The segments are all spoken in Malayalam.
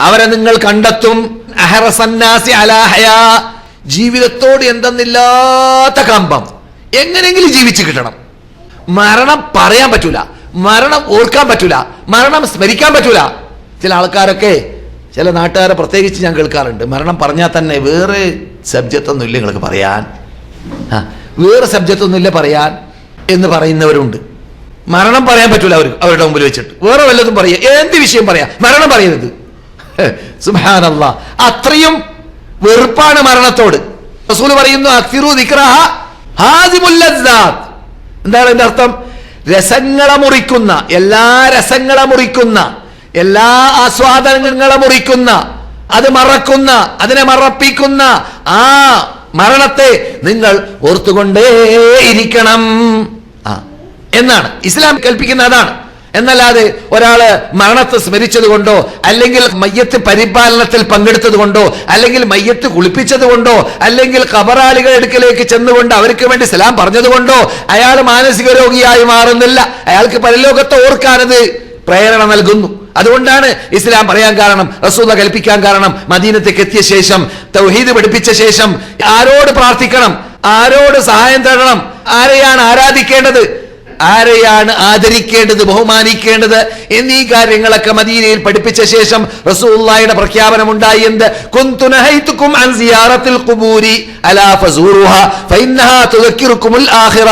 അവരെ നിങ്ങൾ കണ്ടെത്തും. ജീവിതത്തോട് എന്തെന്നില്ലാത്ത കമ്പം. എങ്ങനെയെങ്കിലും ജീവിച്ചു കിട്ടണം. മരണം പറയാൻ പറ്റൂല. മരണം ഓർക്കാൻ പറ്റൂല. മരണം സ്മരിക്കാൻ പറ്റൂല. ചില ആൾക്കാരൊക്കെ ചില നാട്ടുകാരെ പ്രത്യേകിച്ച് ഞാൻ കേൾക്കാറുണ്ട്. മരണം പറഞ്ഞാൽ തന്നെ വേറെ സബ്ജക്റ്റ് ഒന്നും ഇല്ല നിങ്ങൾക്ക് പറയാൻ. വേറെ സബ്ജക്റ്റ് ഒന്നും ഇല്ല പറയാൻ എന്ന് പറയുന്നവരുണ്ട്. മരണം പറയാൻ പറ്റൂല അവർ അവരുടെ മുമ്പിൽ വെച്ചിട്ട്. വേറെ വല്ലതും പറയുക. എന്ത് വിഷയം പറയാ? മരണം പറയരുത്. സുബാനല്ല അത്രയും വെറുപ്പാണ് മരണത്തോട്. റസൂൽ പറയുന്നു അക്തിറു ദിക്റഹ. എന്താണ് എന്റെ അർത്ഥം? രസങ്ങളെ മുറിക്കുന്ന എല്ലാ രസങ്ങളെ മുറിക്കുന്ന എല്ലാ ആസ്വാദനങ്ങളെ മുറിക്കുന്ന അത് മറക്കുന്ന അതിനെ മറപ്പിക്കുന്ന ആ മരണത്തെ നിങ്ങൾ ഓർത്തുകൊണ്ടേയിരിക്കണം. എന്നാണ്. ഇസ്ലാം കൽപ്പിക്കുന്ന അതാണ്. എന്നല്ലാതെ ഒരാൾ മരണത്തെ സ്മരിച്ചത് കൊണ്ടോ അല്ലെങ്കിൽ മയ്യത്ത് പരിപാലനത്തിൽ പങ്കെടുത്തത് കൊണ്ടോ അല്ലെങ്കിൽ മയ്യത്ത് കുളിപ്പിച്ചത് കൊണ്ടോ അല്ലെങ്കിൽ കബറാളികൾ അടുക്കലേക്ക് ചെന്നുകൊണ്ട് അവർക്ക് വേണ്ടി സലാം പറഞ്ഞത് കൊണ്ടോ അയാൾ മാനസിക രോഗിയായി മാറുന്നില്ല. അയാൾക്ക് പരലോകത്തെ ഓർക്കാനത് പ്രേരണ നൽകുന്നു. അതുകൊണ്ടാണ് ഇസ്ലാം പറയാൻ കാരണം റസൂല കൽപ്പിക്കാൻ കാരണം മദീനത്തേക്ക് എത്തിയ ശേഷം തൗഹീദ് പഠിപ്പിച്ച ശേഷം ആരോട് പ്രാർത്ഥിക്കണം ആരോട് സഹായം തേടണം ആരെയാണ് ആരാധിക്കേണ്ടത്? ആരെയാണ് ആദരിക്കേണ്ടത് ബഹുമാനിക്കേണ്ടത് എന്നീ കാര്യങ്ങളൊക്കെ മദീനയിൽ പഠിപ്പിച്ച ശേഷം റസൂള്ളയുടെ പ്രഖ്യാപനം ഉണ്ടായി എന്ത്? കുന്തുനഹൈതുക്കും അൻ സിയാറത്തിൽ ഖുബൂരി അലാ ഫഇന്നഹാ ആഖിറ.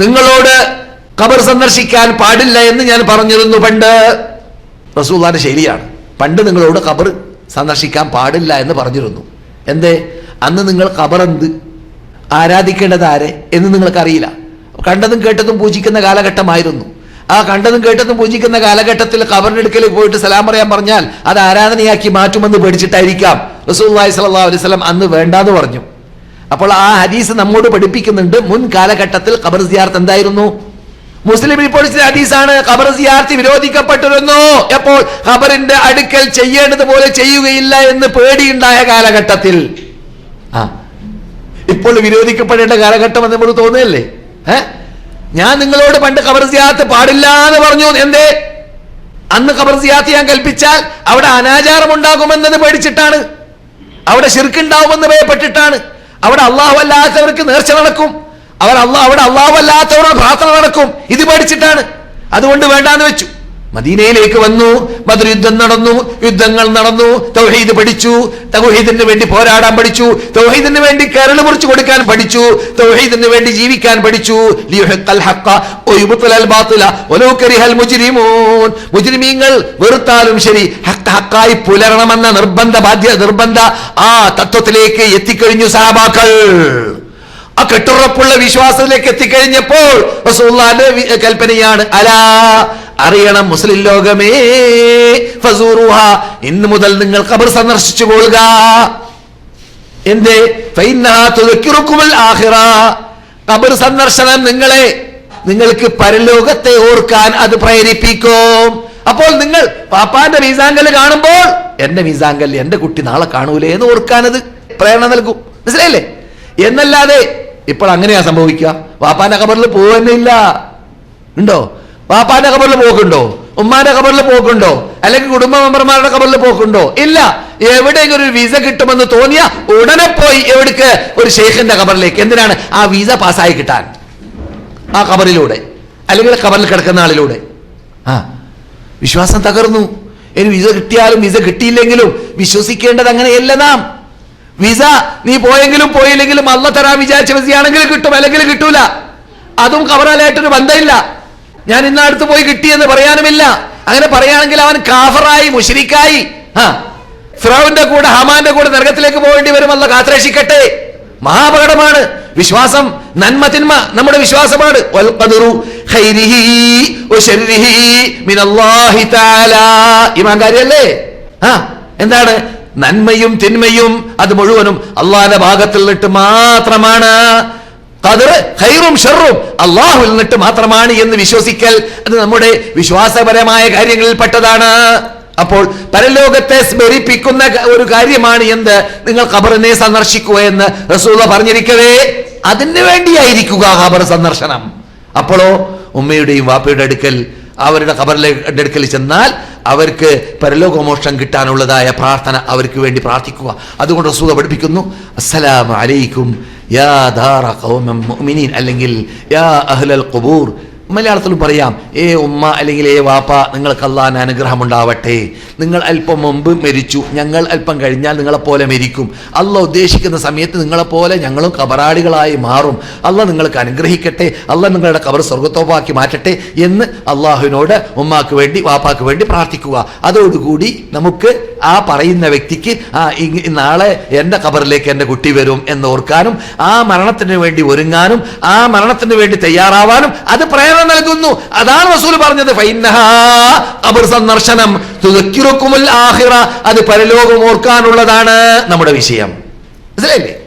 നിങ്ങളോട് ഖബർ സന്ദർശിക്കാൻ പാടില്ല എന്ന് ഞാൻ പറഞ്ഞിരുന്നു പണ്ട്. റസൂള്ളാന്റെ ശൈലിയാണ്. പണ്ട് നിങ്ങളോട് ഖബർ സന്ദർശിക്കാൻ പാടില്ല എന്ന് പറഞ്ഞിരുന്നു. എന്തേ? അന്ന് നിങ്ങൾ ഖബർ എന്ത് ആരാധിക്കേണ്ടത് ആരെ എന്ന് നിങ്ങൾക്കറിയില്ല. കണ്ടതും കേട്ടതും പൂജിക്കുന്ന കാലഘട്ടമായിരുന്നു. ആ കണ്ടതും കേട്ടതും പൂജിക്കുന്ന കാലഘട്ടത്തിൽ കബറിനടുക്കൽ പോയിട്ട് സലാം പറയാൻ പറഞ്ഞാൽ അത് ആരാധനയാക്കി മാറ്റുമെന്ന് പേടിച്ചിട്ടായിരിക്കാം. റസൂല്ലായി സല്ലാ അലൈഹി സ്വലം അന്ന് വേണ്ടാന്ന് പറഞ്ഞു. അപ്പോൾ ആ ഹദീസ് നമ്മോട് പഠിപ്പിക്കുന്നുണ്ട്. മുൻ കാലഘട്ടത്തിൽ ഖബർ സിയാർത്ത് എന്തായിരുന്നു? മുസ്ലിം റിപ്പോർട്ട് ഹദീസാണ് ഖബർ സിയാർത്തി വിരോധിക്കപ്പെട്ടിരുന്നു. എപ്പോൾ ഖബറിന്റെ അടുക്കൽ ചെയ്യേണ്ടതുപോലെ ചെയ്യുകയില്ല എന്ന് പേടിയുണ്ടായ കാലഘട്ടത്തിൽ. ആ. ഇപ്പോൾ വിരോധിക്കപ്പെടേണ്ട കാലഘട്ടം എന്ന് നമ്മൾ തോന്നുകയല്ലേ? ഏ? ഞാൻ നിങ്ങളോട് പണ്ട് ഖബർ സിയാത്ത് പാടില്ല എന്ന് പറഞ്ഞു. എന്തേ? അന്ന് ഖബർ സിയാത്ത് ഞാൻ കൽപ്പിച്ചാൽ അവിടെ അനാചാരം ഉണ്ടാകുമെന്നത് പേടിച്ചിട്ടാണ്. അവിടെ ശിർക്കുണ്ടാവുമെന്ന് ഭയപ്പെട്ടിട്ടാണ്. അവിടെ അള്ളാഹു അല്ലാത്തവർക്ക് നേർച്ച നടക്കും. അവർ അള്ളാഹ് അവിടെ അള്ളാഹു അല്ലാത്തവരുടെ പ്രാർത്ഥന നടക്കും. ഇത് പേടിച്ചിട്ടാണ്. അതുകൊണ്ട് വേണ്ടാന്ന് വെച്ചു. മദീനയിലേക്ക് വന്നു ബദർ യുദ്ധം നടന്നു യുദ്ധങ്ങൾ നടന്നു തൗഹീദ് പഠിച്ചു തൗഹീദിന് വേണ്ടി പോരാടാൻ പഠിച്ചു തൗഹീദിന് വേണ്ടി കരൾ മുറിച്ചു കൊടുക്കാൻ പഠിച്ചു തൗഹീദിന് വേണ്ടി ജീവിക്കാൻ പഠിച്ചു. മുജിരിമീങ്ങൾ വെറുത്താലും ശരി ഹഖ് ഹക്കായി പുലരണമെന്ന നിർബന്ധ ബാധ്യ നിർബന്ധ ആ തത്വത്തിലേക്ക് എത്തിക്കഴിഞ്ഞു സഹാബാക്കൾ. ആ കെട്ടുറപ്പുള്ള വിശ്വാസത്തിലേക്ക് എത്തിക്കഴിഞ്ഞപ്പോൾ കൽപ്പനയാണ് അലാ അറിയണം മുസ്ലിം ലോകമേ. ഫസൂറുഹ ഇന്ന് മുതൽ നിങ്ങൾ കബർ സന്ദർശിച്ചു കൊള്ളുക. എന്തേ? ഫൈന്നഹാ കബർ സന്ദർശനം നിങ്ങളെ നിങ്ങൾക്ക് പരലോകത്തെ ഓർക്കാൻ അത് പ്രേരിപ്പിക്കും. അപ്പോൾ നിങ്ങൾ പാപ്പാന്റെ മീസാങ്കൽ കാണുമ്പോൾ എന്റെ മീസാങ്കൽ എന്റെ കുട്ടി നാളെ കാണൂലേ എന്ന് ഓർക്കാൻ അത് പ്രേരണ നൽകും. മനസ്സിലായില്ലേ? എന്നല്ലാതെ ഇപ്പോൾ അങ്ങനെയാ സംഭവിക്കുക. വാപ്പാന്റെ ഖബറിൽ പോകുന്നില്ല ഉണ്ടോ? വാപ്പാന്റെ കബറിൽ പോക്കുണ്ടോ? ഉമ്മാന്റെ കബറിൽ പോക്കുണ്ടോ? അല്ലെങ്കിൽ കുടുംബ മെമ്പർമാരുടെ കബറിൽ പോക്കുണ്ടോ? ഇല്ല. എവിടെയെങ്കിലും ഒരു വിസ കിട്ടുമെന്ന് തോന്നിയ ഉടനെ പോയി എവിടേക്ക്? ഒരു ഷെയ്ഖിന്റെ കബറിലേക്ക് എന്തിനാണ്? ആ വിസ പാസ്സായി കിട്ടാൻ. ആ കബറിലൂടെ അല്ലെങ്കിൽ കബറിൽ കിടക്കുന്ന ആളിലൂടെ. ആ. വിശ്വാസം തകർന്നു. ഇനി വിസ കിട്ടിയാലും വിസ കിട്ടിയില്ലെങ്കിലും വിശ്വസിക്കേണ്ടത് അങ്ങനെയല്ല നാം. വിസ നീ പോയെങ്കിലും പോയില്ലെങ്കിലും അല്ല തരാൻ വിചാരിച്ച വിസയാണെങ്കിലും കിട്ടും. അല്ലെങ്കിൽ കിട്ടൂല. അതും കവറാലായിട്ടൊരു ബന്ധമില്ല. ഞാൻ ഇന്ന ഇന്നടുത്ത് പോയി കിട്ടിയെന്ന് പറയാനുമില്ല. അങ്ങനെ പറയുകയാണെങ്കിൽ അവൻ കാഫറായി മുഷരിക്കായി. ആ ഫിറോവിന്റെ കൂടെ ഹമാന്റെ കൂടെ നരകത്തിലേക്ക് പോകേണ്ടി വരുമല്ല കാത്രേഷിക്കട്ടെ മഹാപകടമാണ്. വിശ്വാസം നന്മ തിന്മ നമ്മുടെ വിശ്വാസമാണ്. ഇമാൻ ആ എന്താണ്? നന്മയും തിന്മയും അത് മുഴുവനും അള്ളാന്റെ ഭാഗത്തിൽ നിന്നിട്ട് മാത്രമാണ്. ഖൈറും ഷറും അള്ളാഹുവിൽ നിന്നിട്ട് മാത്രമാണ് എന്ന് വിശ്വസിക്കൽ അത് നമ്മുടെ വിശ്വാസപരമായ കാര്യങ്ങളിൽ പെട്ടതാണ്. അപ്പോൾ പരലോകത്തെ സ്മരിപ്പിക്കുന്ന ഒരു കാര്യമാണ് എന്ത്? നിങ്ങൾ ഖബറിനെ സന്ദർശിക്കുക എന്ന് റസൂല പറഞ്ഞിരിക്കവേ. അതിന് വേണ്ടിയായിരിക്കുക ഖബർ സന്ദർശനം. അപ്പോഴോ ഉമ്മയുടെയും വാപ്പയുടെ അടുക്കൽ അവരുടെ ഖബറിലെ അടുക്കൽ ചെന്നാൽ അവർക്ക് പരലോകമോക്ഷം കിട്ടാനുള്ളതായ പ്രാർത്ഥന അവർക്ക് വേണ്ടി പ്രാർത്ഥിക്കുക. അതുകൊണ്ട് റസൂല പഠിപ്പിക്കുന്നു. അസ്സലാമു يا دار قوم مؤمنين الانجيل يا أهل القبور മലയാളത്തിലും പറയാം ഏ ഉമ്മ അല്ലെങ്കിൽ ഏ വാപ്പ നിങ്ങൾക്ക് അള്ളാൻ അനുഗ്രഹം ഉണ്ടാവട്ടെ നിങ്ങൾ അല്പം മുമ്പ് മരിച്ചു. ഞങ്ങൾ അല്പം കഴിഞ്ഞാൽ നിങ്ങളെപ്പോലെ മരിക്കും. അല്ല ഉദ്ദേശിക്കുന്ന സമയത്ത് നിങ്ങളെപ്പോലെ ഞങ്ങളും കബറാളികളായി മാറും. അല്ല നിങ്ങൾക്ക് അനുഗ്രഹിക്കട്ടെ. അല്ല നിങ്ങളുടെ കബർ സ്വർഗത്തോപ്പാക്കി മാറ്റട്ടെ എന്ന് അള്ളാഹുവിനോട് ഉമ്മാക്ക് വേണ്ടി വാപ്പാക്ക് വേണ്ടി പ്രാർത്ഥിക്കുക. അതോടുകൂടി നമുക്ക് ആ പറയുന്ന വ്യക്തിക്ക് ആ നാളെ എന്റെ കബറിലേക്ക് എന്റെ കുട്ടി വരും എന്ന് ഓർക്കാനും ആ മരണത്തിന് വേണ്ടി ഒരുങ്ങാനും ആ മരണത്തിന് വേണ്ടി തയ്യാറാവാനും അത് പ്രേരണ നൽകുന്നു. അതാണ് റസൂൽ പറഞ്ഞത്. സന്ദർശനം. ആഹിറ അത് പരലോകം ഓർക്കാനുള്ളതാണ് നമ്മുടെ വിഷയം. മനസ്സിലായില്ലേ?